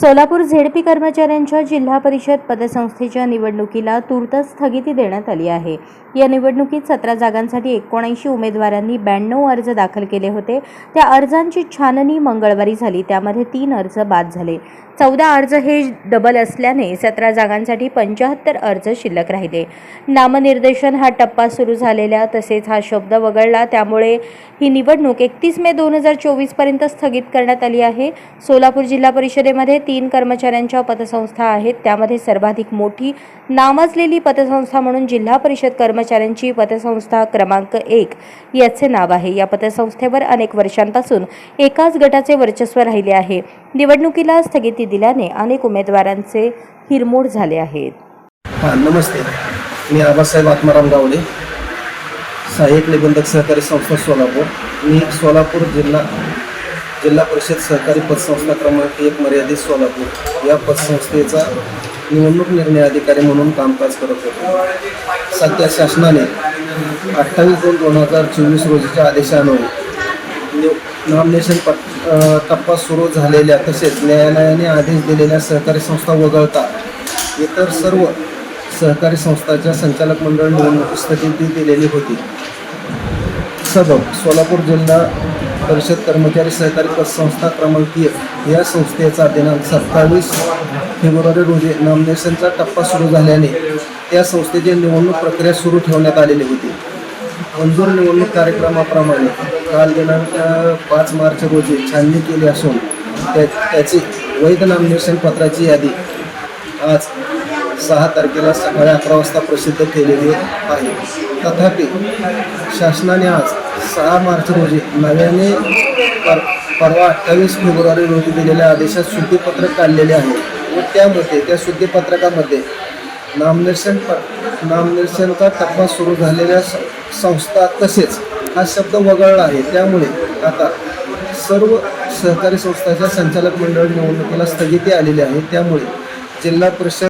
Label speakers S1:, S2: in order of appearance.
S1: Solapur ZP कर्मचाऱ्यांच्या जिल्हा परिषद पदसंस्थेच्या निवडणुकीला तूर्त स्थगिती देण्यात आली आहे. या निवडणुकीत सतरा जागांसाठी एकोणऐंशी उमेदवारांनी ब्याण्णव अर्ज दाखल केले होते. त्या अर्जांची छाननी मंगळवारी झाली. त्यामध्ये तीन अर्ज बाद झाले. चौदा अर्ज हे डबल असल्याने सतरा जागांसाठी पंच्याहत्तर अर्ज शिल्लक राहिले. नामनिर्देशन हा टप्पा सुरू झालेला तसेच हा शब्द वगळला. त्यामुळे ही निवडणूक एकतीस मे दोन हजार चोवीसपर्यंत स्थगित करण्यात आली आहे. सोलापूर जिल्हा परिषदेमध्ये तीन कर्मचाऱ्यांच्या पतसंस्था आहेत. त्यामध्ये सर्वाधिक मोठी नामजलेली पतसंस्था म्हणून जिल्हा परिषद कर्मचाऱ्यांची पतसंस्था क्रमांक एक याचे नाव आहे. या पतसंस्थेवर अनेक वर्षांपासून एकाच गटाचे वर्चस्व राहिले आहे. निवडणुकीला स्थगिती दिल्याने अनेक उमेदवारांचे हिरमोड झाले आहेत.
S2: हां नमस्ते. मी आबासाहेब आत्माराम गावडे. सहाय्यक निबंधक सहकारी संस्था सोलापूर. मी सोलापूर जिल्हा जिल्हा परिषद सहकारी पतसंस्था क्रमांक एक मर्यादित सोलापूर. या पतसंस्थेचा निवडणूक निर्णय अधिकारी म्हणून कामकाज करत होतो. सध्या शासनाने अठ्ठावीस दोन दोन हजार चोवीस रोजीच्या आदेशानुसार नॉमिनेशन पट तपास टप्पा सुरू झालेल्या तसेच न्यायालयाने आदेश दिलेल्या सहकारी संस्था वगळता इतर सर्व सहकारी संस्थांच्या संचालक मंडळ निवडणूक स्थगिती दिलेली होती. सबब सोलापूर जिल्हा परिषद कर्मचारी सहकारी पतसंस्था क्रमांक एक या संस्थेचा दिनांक सत्तावीस फेब्रुवारी रोजी नॉमिनेशनचा टप्पा सुरू झाल्याने त्या संस्थेची निवडणूक प्रक्रिया सुरू ठेवण्यात आलेली होती. मंजूर निवडणूक कार्यक्रमाप्रमाणे काल दिनांक पाच मार्च रोजी छाननी केली असून त्या त्याची वैध नॉमिनेशन पत्राची यादी आज सहा तारखेला सकाळी अकरा वाजता प्रसिद्ध केलेली आहे. तथापि शासनाने आज सहा मार्च रोजी नव्याने पर परवा अठ्ठावीस फेब्रुवारी रोजी दिलेल्या आदेशात शुद्धीपत्रक काढलेले आहे व त्यामध्ये त्या शुद्धीपत्रकामध्ये नॉमिनेशन प नॉमिनेशनचा टप्पा सुरू झालेल्या संस्था तसेच हा शब्द वगळला आहे. त्यामुळे आता सर्व सहकारी संस्थांच्या संचालक मंडळ निवडणुकीला स्थगिती आलेली आहे. त्यामुळे जिल्हा परिषद